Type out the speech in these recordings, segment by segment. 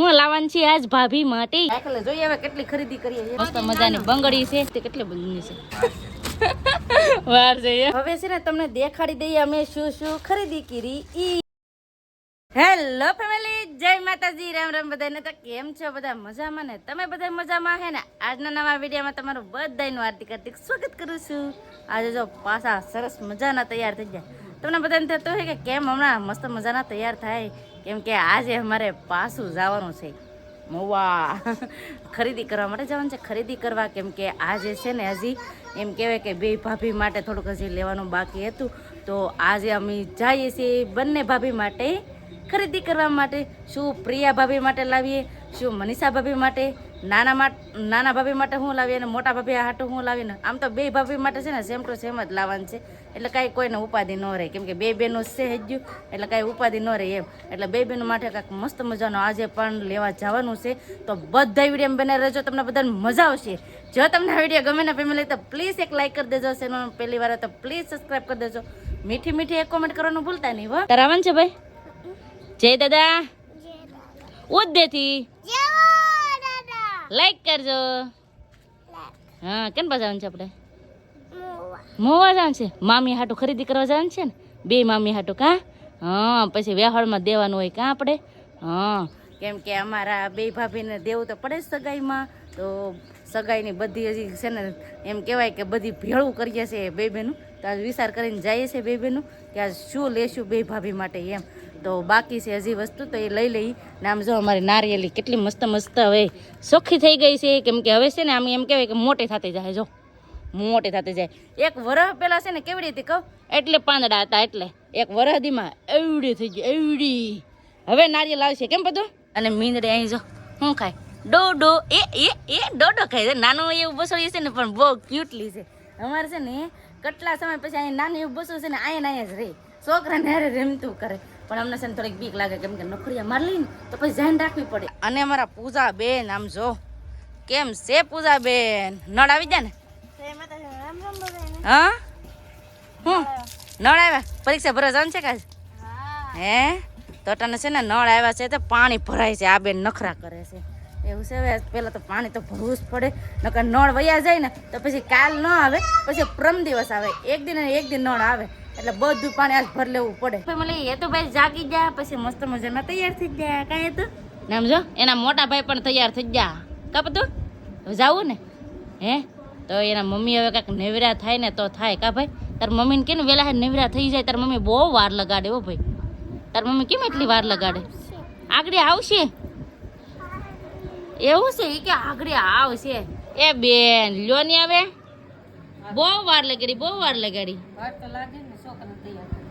હું લાવવાની છે આજ ભાભી માટે. જોઈએ હવે કેટલી ખરીદી કરીએ મસ્ત મજાની બંગડી છે તે કેટલી બધી છે. વાર જઈએ હવે છે ને તમને દેખાડી દઈએ અમે શું શું ખરીદી કરી ઈ. હેલો ફેમિલી જય માતાજી રામ રામ બધાને. તો કેમ છો બધા? મજામાં ને? તમે બધા મજામાં હે ને? આજના નવા વિડીયોમાં તમારું બધાનું હાર્દિક હાર્દિક સ્વાગત કરું છું. આજે જો પાછા સરસ મજાના તૈયાર થઈ ગયા. તમને બધાને થતું હોય કે કેમ હમણાં મસ્ત મજાના તૈયાર થાય? કેમ કે આજે અમારે પાછું જવાનું છે. મોવા. ખરીદી કરવા માટે જવાનું છે. ખરીદી કરવા કેમ કે આજે છે ને હજી એમ કહેવાય કે બે ભાભી માટે થોડુંક હજી લેવાનું બાકી હતું. તો આજે અમે જઈએ છીએ બંને ભાભી માટે ખરીદી કરવા માટે. શું પ્રિયા ભાભી માટે લાવીએ? શું મનીષા ભાભી માટે? નાના માટે નાના ભાભી માટે હું લાવી અને મોટા ભાભી હાટું હું લાવીને. આમ તો બે ભાભી માટે છે ને સેમ ટુ સેમ જ લાવવાનું છે. એટલે કાંઈ કોઈને ઉપાધિ ન રહે. કેમ કે બે બહેનો છે ગયું એટલે કાંઈ ઉપાધિ ન રહે એમ. એટલે બે બહેનો માટે કાંઈક મસ્ત મજાનો આજે પણ લેવા જવાનું છે. તો બધા વીડિયો બને રહેજો તમને બધાને મજા આવશે. જો તમને આ વીડિયો ગમે ને ફેમિલી તો પ્લીઝ એક લાઇક કરી દેજો ચેનલ પહેલી વાર તો પ્લીઝ સબસ્ક્રાઈબ કરી દેજો. મીઠી મીઠી એક કોમેન્ટ કરવાનું ભૂલતા નહીં હો. તારા છે ભાઈ? જય દાદા. ઉદ્દેથી લાઈક કરજો. હા કેમ પાછા જવાનું છે આપણે? મોવા. જવાનું છે? મામી હાટું ખરીદી કરવા જવાનું છે ને? બે મામી હાટું કા? હા પછી વેહાળમાં દેવાનું હોય કાં આપણે? હા કેમ કે અમારા બે ભાભીને દેવું તો પડે સગાઈમાં. તો સગાઈની બધી હજી છે ને એમ કહેવાય કે બધી ભેળું કરીએ છીએ બે બેનું. તો આજ વિચાર કરીને જઈએ છીએ બે બેનું કે આજ શું લેશું બે ભાભી માટે એમ. તો બાકી છે હજી વસ્તુ તો એ લઈ લઈ. ને આમ જો અમારી નારિયેલી કેટલી મસ્ત મસ્ત હવે સોખી થઈ ગઈ છે. કેમ કે હવે છે ને આમ એમ કહેવાય કે મોટી થતી જાય જો. મોટી થતી જાય. એક વરહ પહેલાં છે ને કેવી રીતે કહું? એટલે પાંદડા હતા એટલે. એક વરહદીમાં એવડી થઈ ગઈ, એવડી. હવે નારિયેલ આવશે કેમ બધું? અને મીંદડે અહીં જો, શું ખાય? ડોડો. એ એ એ ડોડો ખાય છે. નાનું એવું બસોડી છે ને પણ બહુ ક્યુટલી છે. અમારે છે ને કેટલા સમય પછી અહીં નાની એવું બસું છે ને અહીંયા અહીંયા જ રહે. છોકરાને હારે રેમતું કરે. પણ અમને છે ને થોડીક બીક લાગે કેમ કે નોકરીયા માર લઈને તો પછી ધ્યાન રાખવી પડે. અને અમારા પૂજા બેન આમ જો. કેમ છે પૂજા બેન નળ આવી જાય ને હા? હું? નળ આવ્યા? પરીક્ષા ભરવા જવાનું છે કાજ હે. તો તને છે ને નળ આવ્યા છે તો પાણી ભરાય છે. આ બેન નખરા કરે છે. એવું છે હવે પહેલાં તો પાણી તો ભરવું જ પડે. નકર નળ વયા જાય ને તો પછી કાલ ન આવે પછી પ્રમ દિવસ આવે. એક દિન અને એક દિન નળ આવે. એટલે બધું પાણી આજ ભર લેવું પડે. મને એ તો ભાઈ જાગી ગયા પછી મસ્ત મજામાં તૈયાર થઈ ગયા કાંઈ હતું? ને જો એના મોટા ભાઈ પણ તૈયાર થઈ ગયા કા બધું? હવે જાવું ને? હે? તો એના મમ્મી હવે કાંઈક નેવરા થાય ને તો થાય. કા ભાઈ? તાર મમ્મીને કે ને વેલા હે નેવરા થઈ જાય? તાર મમ્મી બહુ વાર લગાડે હો ભાઈ. તાર મમ્મી કેમ એટલી વાર લગાડે? આગળ આવશે. એવું છે? એ કે આગળ આવશે. એ બેન લ્યો ની આવે બહુ વાર લગાડી બહુ વાર લગાડી.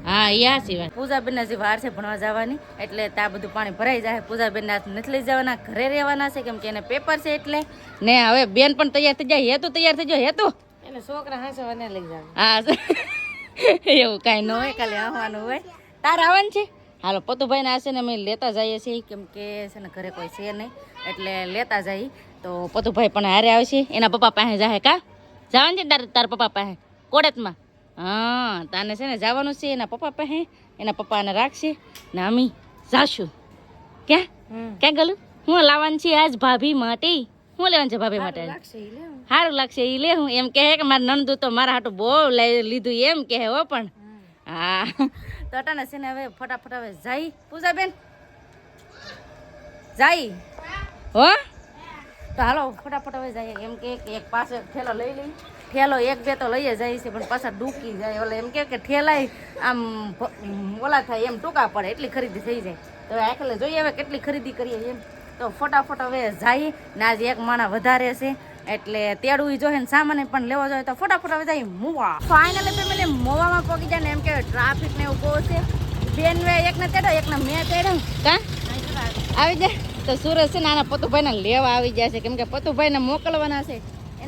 હા યા સિવાય. પૂજાબેન જે વાર છે ભણવા જવાની એટલે ત્યાં બધું પાણી ભરાઈ જાય. પૂજાબેન ના નથી લઈ જવાના ઘરે રહેવાના છે કેમ કે એને પેપર છે એટલે. ને હવે બેન પણ તૈયાર થઈ જાય હેતુ તૈયાર થઈ જાય હેતુ. એને છોકરા હાંસવા ને લઈ જવા હા એવું કાંઈ ન હોય. ખાલી આવવાનું હોય. તાર આવવાનું છે? હાલો પતુભાઈ ને હશે ને અમે લેતા જઈએ છીએ. કેમ કે છે ને ઘરે કોઈ છે નહીં એટલે લેતા જઈએ. તો પતુભાઈ પણ હારે આવશે. એના પપ્પા પાસે જાય કા? જવાનું છે તાર તાર પપ્પા પાસે? કોડેતમાં? હા તાને છે ને જવાનું છે એના પપ્પા પાસે. એના પપ્પાને રાખશે. ને અમે જાશું. ક્યાં? ક્યાં ગલું? હું લાવવાનું છે આજ ભાભી માટે. હું લેવાનું છે ભાભી માટે. સારું લાગશે એ લે હું. એમ કહે કે મારા નંદુ તો મારા હાટું બહુ લઈ લીધું એમ કહે હો પણ. હા. તો અટાને છે ને હવે ફટાફટ હવે જાય. પૂજાબેન? જાય. હો? તો હાલો ફટાફટ હવે જાય. એમ કે કે એક પાસે થેલો લઈ લઈ. ઠેલો એક બે તો લઈએ જાય છે, પણ પાછા ડૂકી જાય. ઓલા એમ કે ઠેલાય, આમ ઓલા થાય એમ ટૂંકા પડે, એટલી ખરીદી થઈ જાય. તો હવે આખલે જોઈએ હવે કેટલી ખરીદી કરીએ એમ. તો ફટાફટ હવે જાય, ને આજે એક માણા વધારે છે, એટલે તેડવું જોઈએ ને સામાન પણ લેવો જોઈએ તો ફટાફટ હવે જાય મોવા. ફાઇનલી ફેમિલી મોવામાં પગી જાય ને એમ કે ટ્રાફિક ને એવું બહુ છે. બેન વે એકને તેડો, એકને મેં તેડો. કા? આવી જાય તો સુરત છે ને આના પતુભાઈને લેવા આવી જાય છે, કેમ કે પતુભાઈને મોકલવાના છે.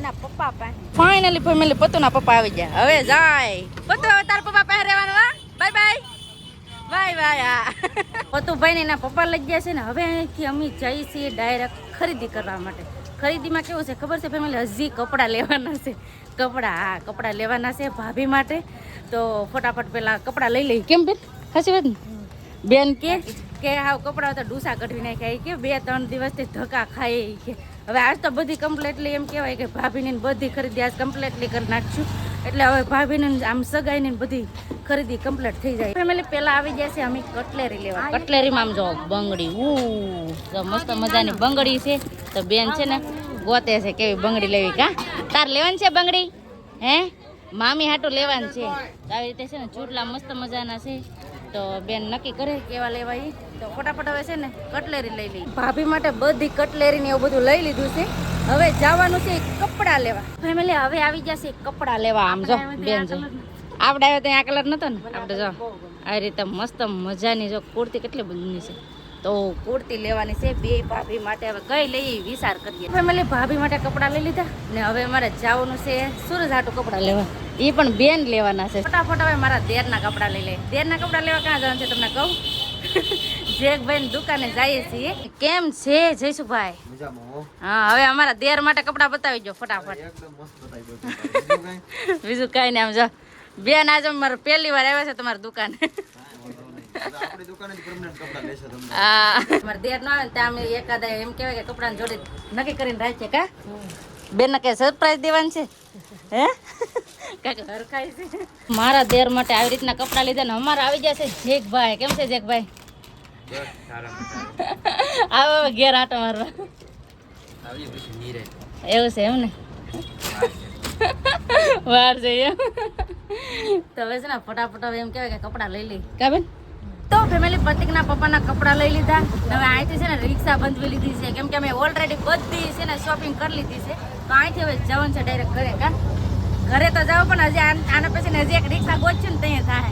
એના પપ્પા પાસે. ફાઇનલી ફેમિલી પતુના પપ્પા આવી જાય હવે જાય. પતુ હવે તાર પપ્પા પાસે રહેવાનું હા? બાય બાય બાય બાય હા. પતુભાઈ ને એના પપ્પા લઈ ગયા છે ને હવે અહીંથી અમે જઈએ છીએ ડાયરેક્ટ ખરીદી કરવા માટે. ખરીદીમાં કેવું છે ખબર છે ફેમિલી હજી કપડાં લેવાના છે. કપડાં હા કપડાં લેવાના છે ભાભી માટે. તો ફટાફટ પેલા કપડાં લઈ લઈએ. કેમ બેન? હસી બેન બેન કે કે હાવ કપડા તો ડૂસા કઢવી નાખ્યા. કે બે ત્રણ દિવસથી ધક્કા ખાઈ કે. હવે આજ તો બધી કમ્પ્લેટલી એમ કહેવાય કે ભાભીની બધી ખરીદી આજ કમ્પ્લેટલી કરી નાખશું. એટલે હવે ભાભીને આમ સગાઈને બધી ખરીદી કમ્પ્લીટ થઈ જાય. ફેમિલી પહેલાં આવી જશે અમે કટલેરી લેવા. કટલેરીમાં આમ જો બંગડી. ઉ મસ્ત મજાની બંગડી છે. તો બેન છે ને ગોતે છે કેવી બંગડી લેવી કા? તાર લેવાની છે બંગડી? હે? મામી હાટું લેવાની છે. આવી રીતે છે ને ચૂટલા મસ્ત મજાના છે. તો બેન નક્કી કરે કેવા લેવા એ તો ફટાફટ હવે છે ને કટલેરી લઈ લઈ ભાભી માટે બધી કટલેરી ને એવું બધું લઈ લીધું છે. હવે જવાનું છે કપડા લેવા. ફેમિલી હવે આવી જશે કપડા લેવા આમ જો બેન જો. આપણે આવ્યો ત્યાં આ કલર નતો ને? આપણે જો. આ રીતે મસ્ત મજાની જો કુર્તી કેટલી બધી છે. તો કુર્તી લેવાની છે બે ભાભી માટે હવે કઈ લઈ વિચાર કરીએ. ફેમિલી ભાભી માટે કપડાં લઈ લીધા ને હવે મારે જવાનું છે સુરજ હાટું કપડાં લેવા. એ પણ બેન લેવાના છે. ફટાફટ હવે મારા દેરના કપડાં લઈ લે. દેરના કપડાં લેવા ક્યાં જવાનું છે તમને કહું? જેકભાઈ દુકાને જઈએ છીએ. કેમ છે જયસુભાઈ? હા. હવે અમારા દેર માટે કપડાં બતાવી દો ફટાફટ. બીજું કાંઈ? નહીં આમ જો. બેન આજે મારે પહેલી વાર આવ્યા છે તમારી દુકાને. હવે આપણી દુકાનેથી permanent કપડાં લેશે તમને. આ મારે દેર ના આવે ને ત્યાં અમે એકાદા એમ કહેવાય કે કપડાની જોડે નક્કી કરીને રાખીએ કા બેન કે સરપ્રાઈઝ દેવાની છે? હે? કાંઈક હરખાય છે. મારા દેર માટે આવી રીતના કપડાં લીધા ને અમારા આવી જશે. જેકભાઈ કેમ છે જેકભાઈ આવો હવે ઘેર આટો મારવા. એવું છે એમ ને? વાર જઈએ તો હવે છે ને ફટાફટ એમ કહેવાય કે કપડાં લઈ લઈ. કા બેન? તો ફેમિલી પ્રતિકના પપ્પાના કપડાં લઈ લીધા. હવે અહીંથી છે ને રિક્ષા બંધવી લીધી છે. કેમ કે અમે ઓલરેડી બધી છે ને શોપિંગ કરી લીધી છે. તો અહીંથી હવે જવાનું છે ડાયરેક્ટ ઘરે કા? ઘરે તો જાવ પણ હજી આન- પછી હજી એક રિક્ષા ગોચ્યું ને ત્યાં થાય.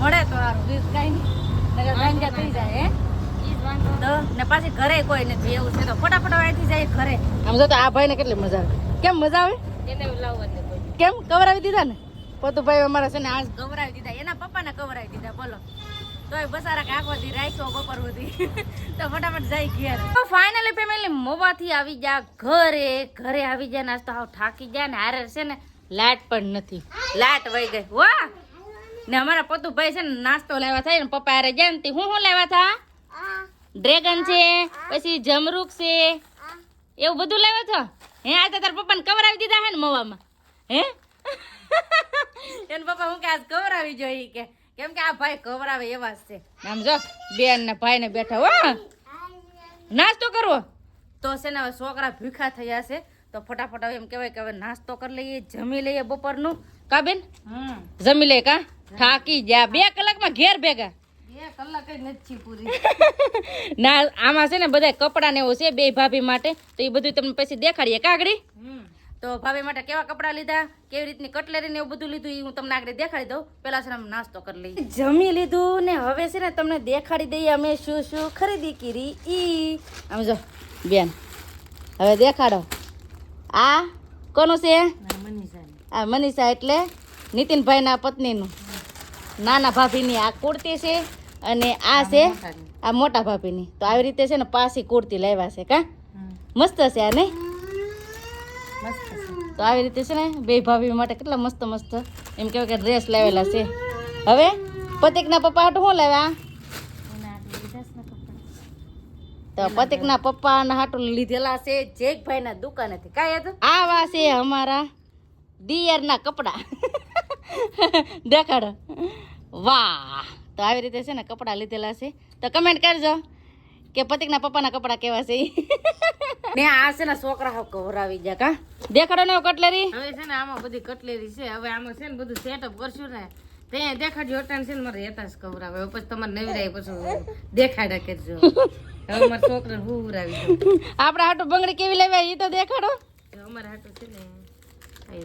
મળે તો સારું કાંઈ નહીં. થઈ જાય હે? તો ને પાછી ઘરે કોઈ નથી એવું છે તો ફટાફટ અહીંથી જાય ઘરે. આમ જો તો આ ભાઈને કેટલી મજા આવે. કેમ મજા આવે? કેમ? કવરાવી દીધા ને? પતુભાઈ અમારા છે ને આજ કવરાવી દીધા. એના પપ્પાને કવરાવી દીધા બોલો. તોય બસારા કે આખો દી રાખ્યો બપોર તો ફટાફટ જઈ ગયા તો ફાઇનલી ફેમિલી મોવાથી આવી ગયા ઘરે. ઘરે આવી જાય નાસ્તો હાવ થાકી જાય ને હારે છે ને લાટ પણ નથી. લાટ વહી ગઈ. વાહ ને અમારા પતુભાઈ છે ને નાસ્તો લેવા થાય ને પપ્પા હારે જાય ને હું શું લેવા થા? ડ્રેગન છે, પછી જમરૂક છે. એવું બધું લેવા છો હે, આ તો તાર પપ્પાને કવરાવી દીધા હે ને મોવામાં. હે? એને પપ્પા હું કે આજ કવરાવી જોઈએ કે કેમ કે આ ભાઈ કવરાવે એવા જ છે. આમ જો બેન ને ભાઈ ને બેઠા હો નાસ્તો કરવો? તો છે ને હવે છોકરા ભૂખા થયા છે તો ફટાફટ એમ કહેવાય કે હવે નાસ્તો કરી લઈએ જમી લઈએ બપોરનું. કા બેન? જમી લે કા? થાકી ગયા. બે કલાકમાં ઘેર ભેગા. બે નથી ના આમાં છે ને બધા કપડા ને એવું છે બે ભાભી માટે. તો એ બધું તમને પછી દેખાડીએ. કાગડી તો ભાભી માટે કેવા કપડા લીધા? કેવી રીતની કટલેરી ને એવું બધું લીધું એ હું તમને આગળ દેખાડી દઉં. પેલા છે ને નાસ્તો કરી લઈએ જમી લીધું ને હવે છે ને તમને દેખાડી દઈએ અમે શું શું ખરીદી કરી ઈ. આમ જો બેન હવે દેખાડો. આ કોનું છે? આ મનીષા એટલે નીતિનભાઈના પત્નીનું. નાના ભાભીની આ કુર્તી છે અને આ છે આ મોટા ભાભીની. તો આવી રીતે છે ને પાછી કુર્તી લાવ્યા છે કા? મસ્ત છે આ નહીં? તો આવી રીતે છે ને બે ભાભી માટે કેટલા મસ્ત મસ્ત એમ કહેવાય કે ડ્રેસ લાવેલા છે. હવે પતિકના પપ્પા હાટું શું લાવ્યા? તો પતિકના પપ્પાના હાટું લીધેલા છે જેકભાઈના દુકાનેથી. કાંઈ હતું? આવા છે અમારા દિયરના કપડા. દેખાડો. વાહ. તો આવી રીતે છે ને કપડાં લીધેલા છે. તો કમેન્ટ કરજો કે પતિકના પપ્પાના કપડાં કેવા છે. ને આ છે ને છોકરા કવરાવી ગયા કા? દેખાડો ને કટલેરી. હવે છે ને આમાં બધી કટલેરી છે. હવે આમાં છે ને બધું સેટઅપ કરશું ને ત્યાં દેખાડજો અટાણ છે ને મારે હેતા કવરાવે પછી તમારે નવીરાય પછી દેખાડ્યા કરજો. હવે મારા છોકરાને હું ઉરાવી દઉં. આપણા હાટું બંગડી કેવી લેવાય એ તો દેખાડો. અમારે હાટું છે ને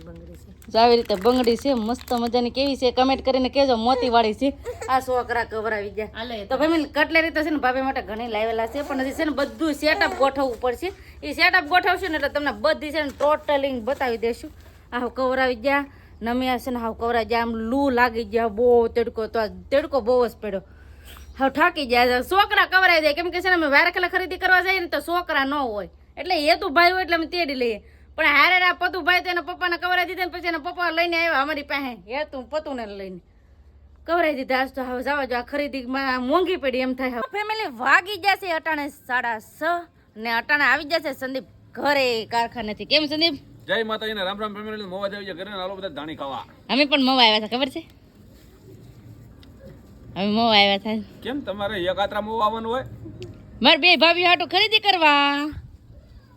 બંગડી છે. જો આવી રીતે બંગડી છે મસ્ત મજાની કેવી છે કમેન્ટ કરીને કેજો મોતી વાળી છે. આ છોકરા કવરાવી ગયા. હાલે તો ભાઈ કટલેરી તો છે ને ભાભી માટે ઘણી લાવેલા છે પણ હજી છે ને બધું સેટઅપ ગોઠવવું પડશે. એ સેટઅપ ગોઠવશું ને એટલે તમને બધી છે ને ટોટલિંગ બતાવી દઈશું આ કવરાવી ગયા. નમિયા છે ને હાવ કવરાવી ગયા. આમ લૂ લાગી ગયા. બહુ તડકો તો તડકો બહુ જ પડ્યો. હવે થાકી જાય છોકરા કવરાઈ જાય કેમ કે છે ને અમે વારખેલા ખરીદી કરવા જઈએ ને તો છોકરા ન હોય. એટલે એ તું ભાઈ હોય એટલે અમે તેડી લઈએ. પણ હારે આ પતુ ભાઈ તો એના પપ્પાને કવરાઈ દીધા ને પછી એના પપ્પા લઈને આવ્યા અમારી પાસે. હે તું પતુને લઈને. કવરાઈ દીધા. આજ તો હવે જવા જો આ ખરીદીમાં મોંઘી પડી એમ થાય. ફેમિલી વાગી જશે અટાણે સાડા છ. ને અટાણા આવી જશે સંદીપ ઘરે કારખાનેથી. કેમ સંદીપ? જય માતાજી ને રામ રામ ફેમિલી મોવા આવી છે ઘરે હાલો બધા ધાણી ખાવા. અમે પણ મોવા આવ્યા હતા ખબર છે? અમે મોવા આવ્યા હતા. કેમ તમારે એકાત્રા મોવા આવવાનું હોય? મારે બે ભાભી હાટો ખરીદી કરવા.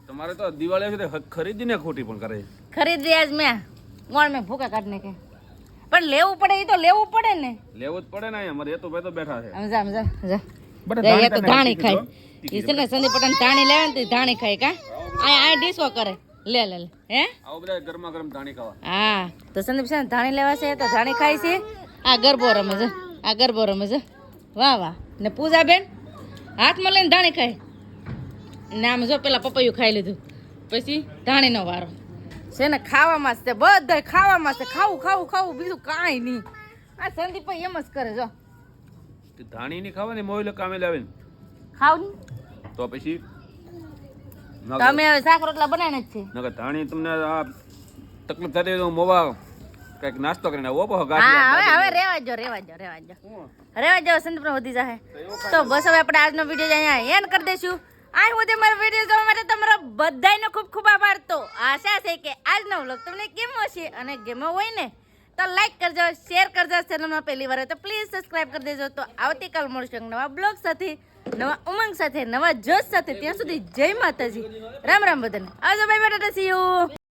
તમારે તો દિવાળી છે તે ખરીદીને ખોટી પણ કરે ખરીદી આજ મેં મોણ મેં ભૂકા કાઢ ને કે પણ લેવું પડે એ તો લેવું પડે ને. લેવું જ પડે ને અમારે તો ભાઈ તો બેઠા છે. સમજા સમજા જા એ તો ધાણી ખાય એ છે ને સંદીપ પટાને ધાણી લેવે ને ધાણી ખાય કા? આ આ ડીશો કરે. લે લે લે. હે? આવો બધા ગરમા ગરમ ધાણી ખાવા. હા. તો સંદીપ છે ધાણી લેવા છે તો ધાણી ખાય છે. આ ગરબો રમે છે. આ ગરબો રમે છે. વાહ વાહ. ને પૂજા બેન હાથમાં લઈને ધાણી ખાય. ને આમ જો પેલા પપૈયું ખાઈ લીધું. પછી ધાણીનો વારો. છે ને ખાવામાં જ તે બધા ખાવામાં છે. ખાવું ખાવું ખાવું. બીજું કાંઈ નહીં. આ સંદીપ એમ જ કરે જો. તે ધાણી ની ખાવાની મોઈલે કામે લાવીને. ખાવ તો પછી તમે હવે શાક રોટલા બનાવીને જ છે. નકર ધાણી તમને આ તકલીફ થતી હોય તો મોવા કંઈક નાસ્તો કરીને આવો પો હા હવે હવે રેવા જો રેવા જો રેવા જો રેવા જો સંદીપ વધી જાય તો બસ હવે આપણે આજનો વીડિયો અહીંયા એન્ડ કરી દેશું આ સુધી મારો વીડિયો જોવા માટે તમારો બધાયનો ખૂબ ખૂબ આભાર. તો આશા છે કે આજનો વ્લોગ તમને ગમ્યો હશે અને ગમ્યો હોય ને તો લાઈક કરજો શેર કરજો. ચેનલમાં પહેલી વાર તો પ્લીઝ સબસ્ક્રાઇબ કરી દેજો. તો આવતીકાલ મળશું નવા બ્લોગ સાથે. નવા ઉમંગ સાથે, નવા જોશ સાથે ત્યાં સુધી જય માતાજી. રામ રામ બધાને. આવજો ભાઈ બાય ટાટા સી યુ